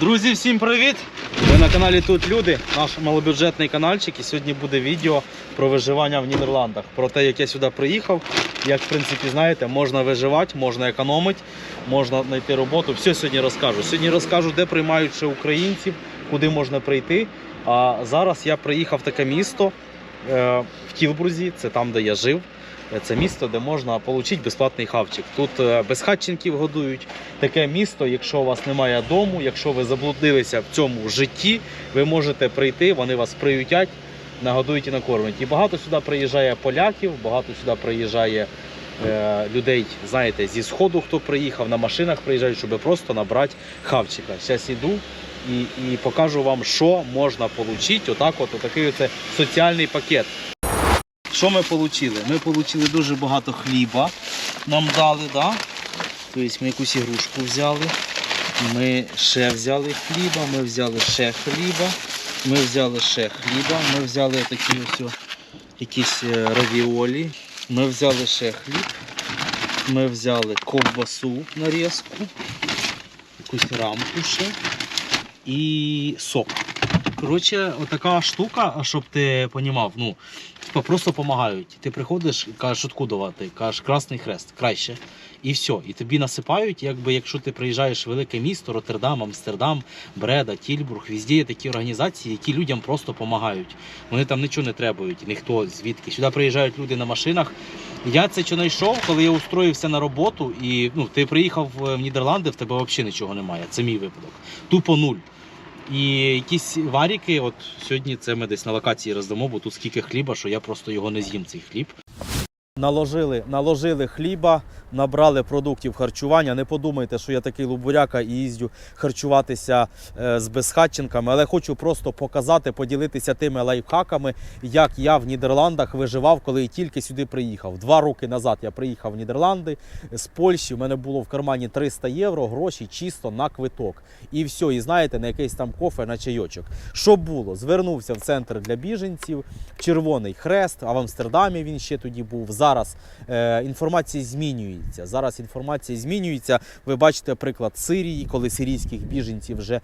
Друзі, всім привіт! Ви на каналі Тут Люди, наш малобюджетний каналчик. І сьогодні буде відео про виживання в Нідерландах. Про те, як я сюди приїхав. Як в принципі знаєте, можна виживати, можна економити, можна знайти роботу. Все сьогодні розкажу. Сьогодні розкажу, де приймають ще українців, куди можна прийти. А зараз я приїхав в таке місто е, в Тілбрузі, це там, де я жив. Це місто, де можна отримати безплатний хавчик. Тут е, безхатченків годують. Таке місто, якщо у вас немає дому, якщо ви заблудилися в цьому житті, ви можете прийти, вони вас приютять, нагодують і накормлять. І багато сюди приїжджає поляків, багато сюди приїжджає е, людей, знаєте, зі сходу, хто приїхав, на машинах приїжджають, щоб просто набрати хавчика. Зараз іду і, і покажу вам, що можна отримати. Отак, от отакий оце соціальний пакет. Що ми отримали? Ми отримали дуже багато хліба. Нам дали, да? Тобто ми якусь ігрушку взяли. Ми ще взяли хліба, ми взяли ще хліба, ми взяли ще хліба, ми взяли такі ось якісь е, равіолі, ми взяли ще хліб, ми взяли ковбасу нарізку, якусь рамку ще і сок. Коротше, отака штука, щоб ти розумів, ну, типа просто допомагають. Ти приходиш і кажеш, откудувати, кажеш Красний Хрест, краще. І все. І тобі насипають, якби якщо ти приїжджаєш в велике місто, Роттердам, Амстердам, Бреда, Тільбург, везде є такі організації, які людям просто допомагають. Вони там нічого не требують, ніхто звідки. Сюди приїжджають люди на машинах. Я це що знайшов, коли я устроївся на роботу, і ну, ти приїхав в Нідерланди, в тебе взагалі нічого немає. Це мій випадок. Тупо нуль. І якісь варіки, от сьогодні це ми десь на локації роздамо, бо тут скільки хліба, що я просто його не з'їм, цей хліб. Наложили, наложили хліба, набрали продуктів харчування. Не подумайте, що я такий лубуряка і їздю харчуватися е, з безхатченками, але хочу просто показати, поділитися тими лайфхаками, як я в Нідерландах виживав, коли тільки сюди приїхав. Два роки назад я приїхав в Нідерланди з Польщі. У мене було в кармані 300 євро, гроші чисто на квиток. І все, і знаєте, на якийсь там кофе на чайочок. Що було? Звернувся в центр для біженців, Червоний Хрест, а в Амстердамі він ще тоді був. Зараз е, інформація змінюється. Зараз інформація змінюється. Ви бачите приклад Сирії, коли сирійських біженців вже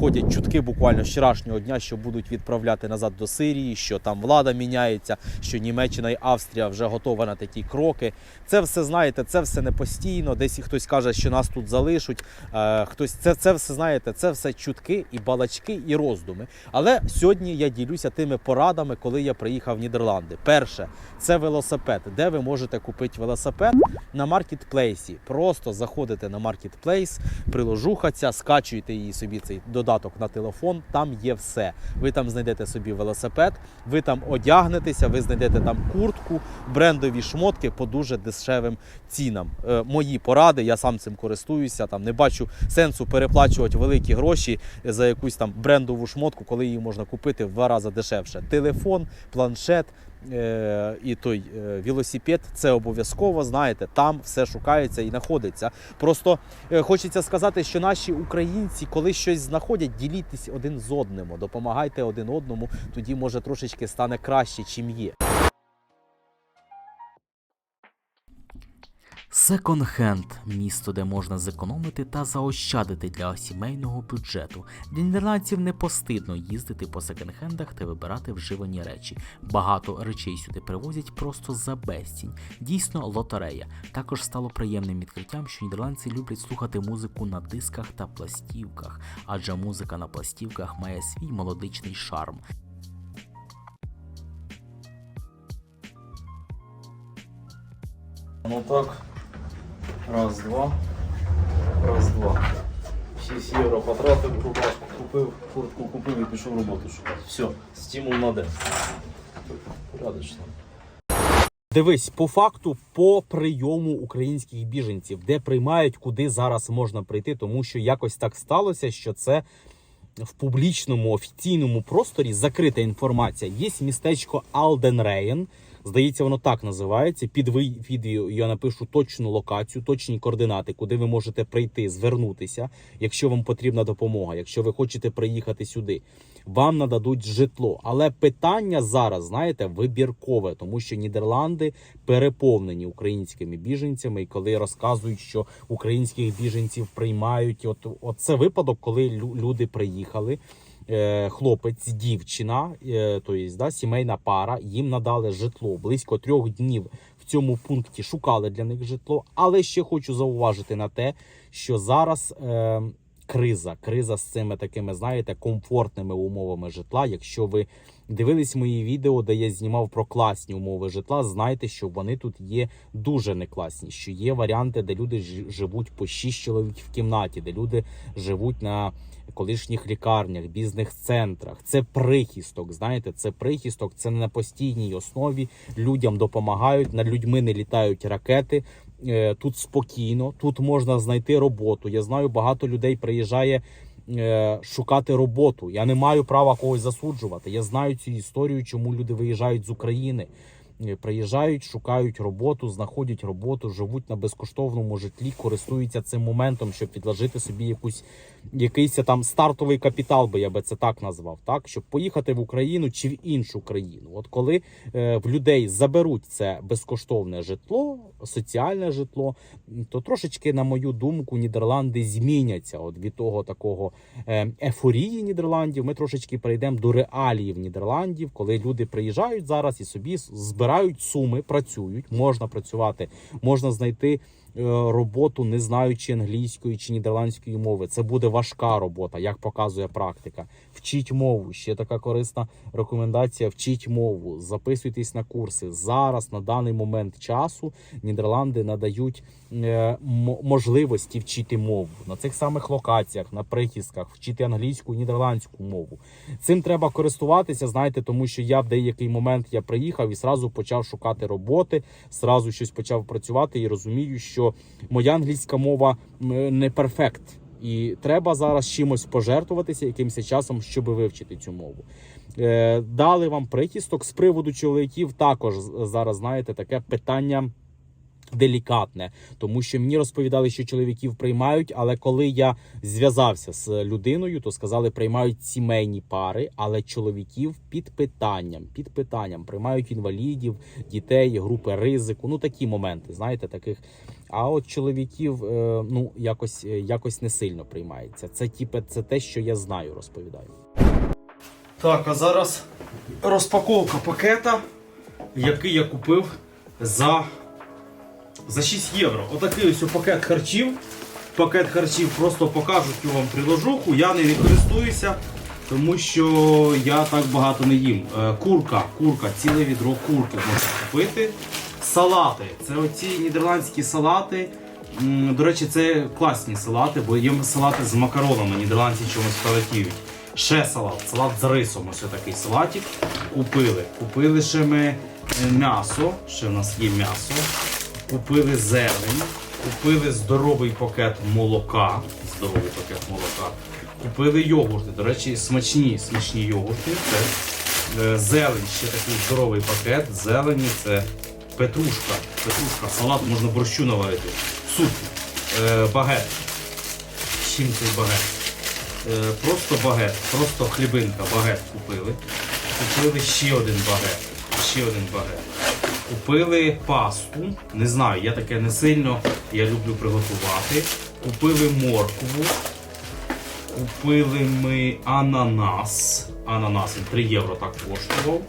ходять чутки буквально з вчорашнього дня, що будуть відправляти назад до Сирії, що там влада міняється, що Німеччина і Австрія вже готова на такі кроки. Це все знаєте, це все не постійно. Десь хтось каже, що нас тут залишать. Е, хтось це, це все знаєте, це все чутки і балачки, і роздуми. Але сьогодні я ділюся тими порадами, коли я приїхав в Нідерланди. Перше, це велосипед. Де ви можете купити велосипед на маркетплейсі? Просто заходите на маркетплейс, приложуха ця, скачуєте її собі цей додаток на телефон. Там є все. Ви там знайдете собі велосипед, ви там одягнетеся, ви знайдете там куртку, брендові шмотки по дуже дешевим цінам. Е, мої поради, я сам цим користуюся. Там не бачу сенсу переплачувати великі гроші за якусь там брендову шмотку, коли її можна купити в два рази дешевше. Телефон, планшет. Е, І той е, велосипед це обов'язково, знаєте, там все шукається і знаходиться. Просто е, хочеться сказати, що наші українці, коли щось знаходять, ділітесь один з одним, допомагайте один одному, тоді може трошечки стане краще, чим є. Секонд-хенд – місто, де можна зекономити та заощадити для сімейного бюджету. Для нідерландців не постидно їздити по секонд-хендах та вибирати вживані речі. Багато речей сюди привозять просто за безцінь. Дійсно, лотерея. Також стало приємним відкриттям, що нідерландці люблять слухати музику на дисках та пластівках, адже музика на пластівках має свій мелодичний шарм. Ну так. Раз, два. Раз, два. 6 євро потратив, рубашку купив, куртку купив і пішов роботу шукати. Все, стимул на день. Порядочно. Дивись, по факту, по прийому українських біженців, де приймають, куди зараз можна прийти, тому що якось так сталося, що це в публічному офіційному просторі закрита інформація. Є містечко Алденрейн. Здається, воно так називається. Під відео я напишу точну локацію, точні координати, куди ви можете прийти, звернутися, якщо вам потрібна допомога, якщо ви хочете приїхати сюди. Вам нададуть житло. Але питання зараз, знаєте, вибіркове, тому що Нідерланди переповнені українськими біженцями. І коли розказують, що українських біженців приймають, от, от це випадок, коли люди приїхали. Е, Хлопець, дівчина, е, то да, сімейна пара, їм надали житло близько трьох днів в цьому пункті шукали для них житло. Але ще хочу зауважити на те, що зараз е, криза, криза з цими такими, знаєте, комфортними умовами житла. Якщо ви дивились мої відео, де я знімав про класні умови житла, знайте, що вони тут є дуже не класні. Що є варіанти, де люди живуть по 6 чоловік в кімнаті, де люди живуть на колишніх лікарнях, бізнес-центрах. Це прихисток. Знаєте, це прихисток, це не на постійній основі. Людям допомагають, над людьми не літають ракети. Е, Тут спокійно, тут можна знайти роботу. Я знаю, багато людей приїжджає е, шукати роботу. Я не маю права когось засуджувати. Я знаю цю історію, чому люди виїжджають з України. Е, Приїжджають, шукають роботу, знаходять роботу, живуть на безкоштовному житлі, користуються цим моментом, щоб підложити собі якусь якийсь там стартовий капітал, би я би це так назвав, так щоб поїхати в Україну чи в іншу країну. От коли е, в людей заберуть це безкоштовне житло, соціальне житло, то трошечки, на мою думку, Нідерланди зміняться. От від того такого ефорії Нідерландів. Ми трошечки перейдемо до реаліїв Нідерландів, коли люди приїжджають зараз і собі с- збирають суми, працюють. Можна працювати, можна знайти. Е, Роботу не знаючи англійської чи нідерландської мови, це буде важка робота, як показує практика. Вчіть мову. Ще така корисна рекомендація: вчіть мову, записуйтесь на курси. Зараз на даний момент часу Нідерланди надають е, можливості вчити мову на цих самих локаціях, на прихистках, вчити англійську і нідерландську мову. Цим треба користуватися, знаєте, тому що я в деякий момент я приїхав і сразу почав шукати роботи, сразу щось почав працювати і розумію, що моя англійська мова не перфект. І треба зараз чимось пожертвуватися якимось часом, щоб вивчити цю мову. Е, дали вам прихисток з приводу чоловіків. Також зараз знаєте таке питання. Делікатне, тому що мені розповідали, що чоловіків приймають, але коли я зв'язався з людиною, то сказали, приймають сімейні пари, але чоловіків під питанням, під питанням приймають інвалідів, дітей, групи ризику. Ну такі моменти, знаєте, таких. А от чоловіків е, ну якось е, якось не сильно приймається. Це типу, це те, що я знаю, розповідаю. Так, а зараз розпаковка пакета, який я купив за за 6 євро. Отакий ось пакет харчів. Пакет харчів просто покажу цю вам приложуху. Я не користуюся, тому що я так багато не їм. Е, Курка, курка, ціле відро курки можна купити. Салати. Це оці нідерландські салати. До речі, це класні салати, бо є салати з макаронами. Нідерландці чомусь фалатіють. Ще салат, салат з рисом. Ось такий салатик. Купили. Купили ще ми е, м'ясо. Ще в нас є м'ясо. Купили зелень, купили здоровий пакет молока. Здоровий пакет молока. Купили йогурти. До речі, смачні, смачні йогурти. Це е, зелень, ще такий здоровий пакет. Зелені це петрушка. Петрушка, салат можна борщу наварити. Суп, е, багет. Чим цей багет? Е, просто багет, просто хлібинка, багет купили. Купили ще один багет. Ще один багет. Купили пасту. Не знаю, я таке не сильно. Я люблю приготувати. Купили моркву. Купили ми ананас. Ананас він 3 євро так коштував.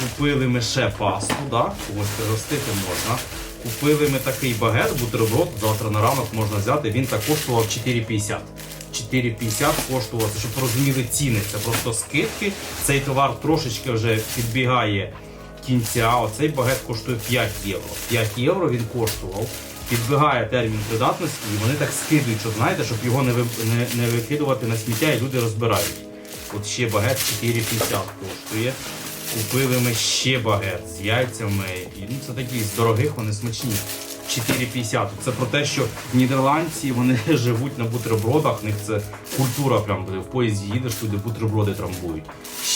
Купили ми ще пасту, да? комусь пригостити можна. Купили ми такий багет, бутерброд, завтра на ранок можна взяти. Він так коштував 4,50. 4,50 коштував, щоб розуміли ціни. Це просто скидки. Цей товар трошечки вже підбігає кінця. Оцей багет коштує 5 євро. 5 євро він коштував. Підбігає термін придатності, і вони так скидують, щоб знаєте, щоб його не, ви- не, не викидувати на сміття, і люди розбирають. От ще багет 4,50 коштує. Купили ми ще багет з яйцями. І ну, це такі з дорогих, вони смачні. 4,50. Це про те, що нідерландці вони живуть на бутербродах. В них це культура прям буде. В поїзді їдеш, туди бутерброди трамбують.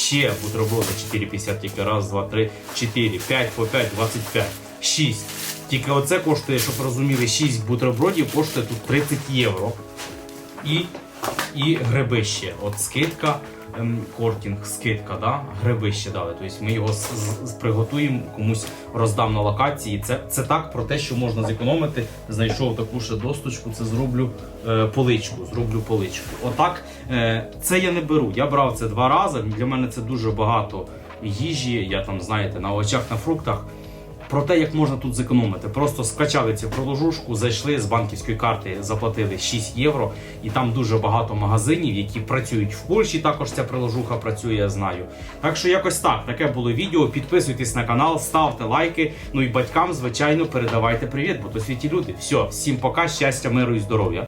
Ще бутерброди 4,50 тільки раз, два, три, 4, 5 по 5, 25, 6. Тільки оце коштує, щоб розуміли, 6 бутербродів коштує тут 30 євро. І, і гриби ще. От скидка, кортінг, скидка, да? гриби ще дали. Тобто ми його з- приготуємо, комусь роздам на локації. Це, це так про те, що можна зекономити. Знайшов таку ще досточку, це зроблю е, поличку. Зроблю поличку. Отак, е, це я не беру. Я брав це два рази. Для мене це дуже багато їжі. Я там, знаєте, на очах, на фруктах. Про те, як можна тут зекономити. Просто скачали цю проложушку, зайшли з банківської карти, заплатили 6 євро, і там дуже багато магазинів, які працюють в Польщі. Також ця приложуха працює, я знаю. Так що якось так. Таке було відео. Підписуйтесь на канал, ставте лайки. Ну і батькам, звичайно, передавайте привіт, бо то світі люди. Все, всім пока, щастя, миру і здоров'я.